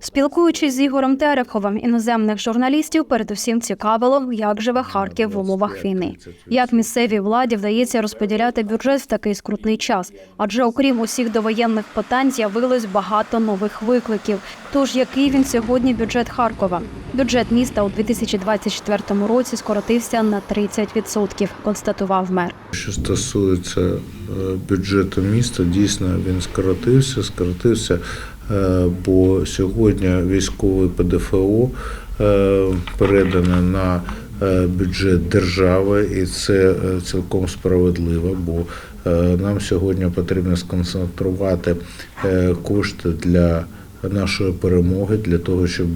Спілкуючись з Ігорем Тереховим, іноземних журналістів передусім цікавило, як живе Харків в умовах війни, як місцевій владі вдається розподіляти бюджет в такий скрутний час. Адже окрім усіх довоєнних питань з'явилось багато нових викликів. Тож який він сьогодні бюджет Харкова? Бюджет міста у 2024 році скоротився на 30%, констатував мер. Що стосується е, бюджету міста, дійсно він скоротився, скоротився, бо сьогодні військовий ПДФО передане на е, бюджет держави, і це е, цілком справедливо, бо е, нам сьогодні потрібно сконцентрувати е, кошти для нашої перемоги для того, щоб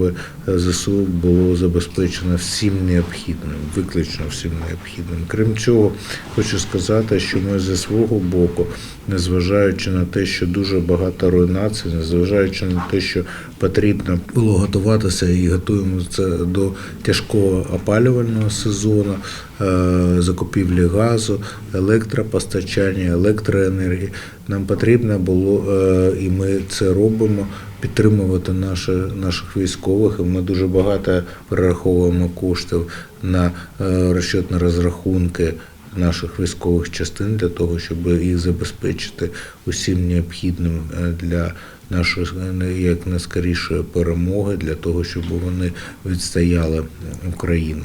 ЗСУ було забезпечено всім необхідним, виключно всім необхідним. Крім цього, хочу сказати, що ми зі свого боку, незважаючи на те, що дуже багато руйнацій, незважаючи на те, що потрібно було готуватися і готуємося до тяжкого опалювального сезону, е, закупівлі газу, електропостачання, електроенергії. Нам потрібно було, е, і ми це робимо, підтримувати наші, наших військових. Ми дуже багато перераховуємо коштів на е, розчетні розрахунки наших військових частин для того, щоб їх забезпечити усім необхідним е, для нашої е, як найскорішої перемоги, для того, щоб вони відстояли Україну.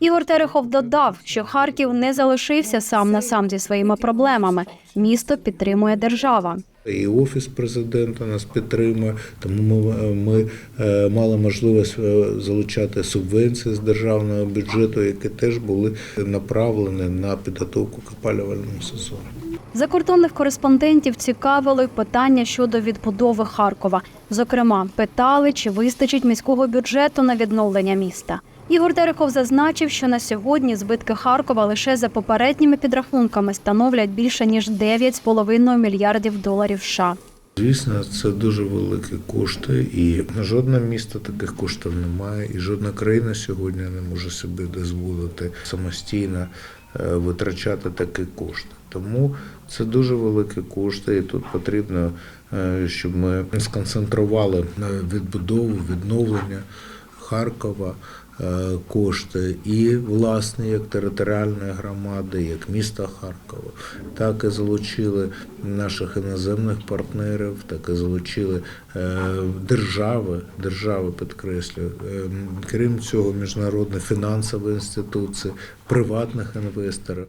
Ігор Терехов додав, що Харків не залишився сам на сам зі своїми проблемами. Місто підтримує держава. І офіс президента нас підтримує, тому ми, ми е, мали можливість е, залучати субвенції з державного бюджету, які теж були направлені на підготовку к опалювальному сезону. Закордонних кореспондентів цікавили питання щодо відбудови Харкова. Зокрема, питали, чи вистачить міського бюджету на відновлення міста. Ігор Терехов зазначив, що на сьогодні збитки Харкова лише за попередніми підрахунками становлять більше ніж 9,5 мільярдів доларів США. Звісно, це дуже великі кошти, і жодне місто таких коштів немає, і жодна країна сьогодні не може собі дозволити самостійно е, витрачати такі кошти. Тому це дуже великі кошти, і тут потрібно, е, щоб ми сконцентрували на відбудову, відновлення Харкова кошти і власне як територіальної громади, як міста Харкова, так і залучили наших іноземних партнерів, так і залучили е, держави, держави підкреслюю. Е, Крім цього, міжнародні фінансові інституції, приватних інвесторів.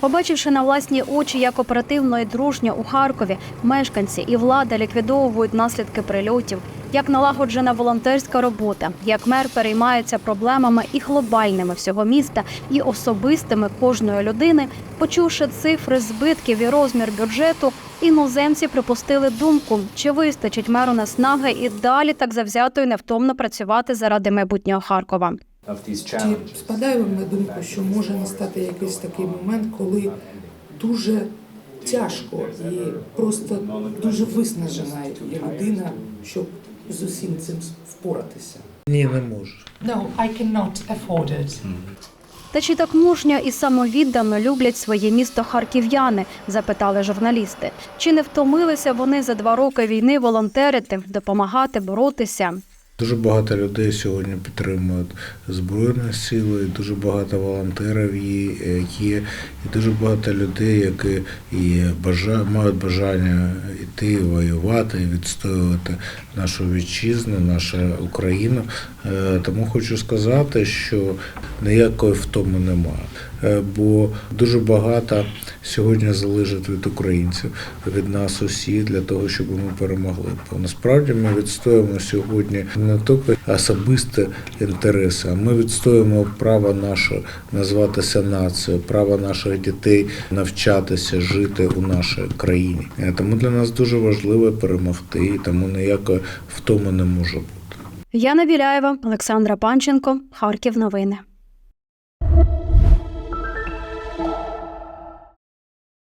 Побачивши на власні очі, як оперативно і дружньо у Харкові мешканці і влада ліквідовують наслідки прильотів, як налагоджена волонтерська робота, як мер переймається проблемами і глобальними всього міста, і особистими кожної людини, почувши цифри збитків і розмір бюджету, іноземці припустили думку, чи вистачить меру наснаги і далі так завзято і невтомно працювати заради майбутнього Харкова. Чи спадає вам на думку, що може настати якийсь такий момент, коли дуже тяжко і просто дуже виснажена людина, щоб з усім цим впоратися? Ні, не може. No, I cannot afford it. Та чи так мужньо і самовіддано люблять своє місто харків'яни? запитали журналісти. Чи не втомилися вони за два роки війни волонтерити, допомагати боротися? Дуже багато людей сьогодні підтримують Збройні сили, дуже багато волонтерів є, е, є, і дуже багато людей, які і бажа, мають бажання йти воювати відстоювати нашу вітчизну, нашу Україну. Е, Тому хочу сказати, що ніякої втоми немає. Е, Бо дуже багато сьогодні залежить від українців, від нас усіх, для того, щоб ми перемогли. Бо насправді ми відстоюємо сьогодні не тільки особисті інтереси, а ми відстоюємо право наше назватися нацією, право наших дітей навчатися жити у нашій країні. Е, Тому для нас дуже важливо перемогти, і тому ніякої втоми не може бути. Яна Біляєва, Олександра Панченко, Харків. Новини.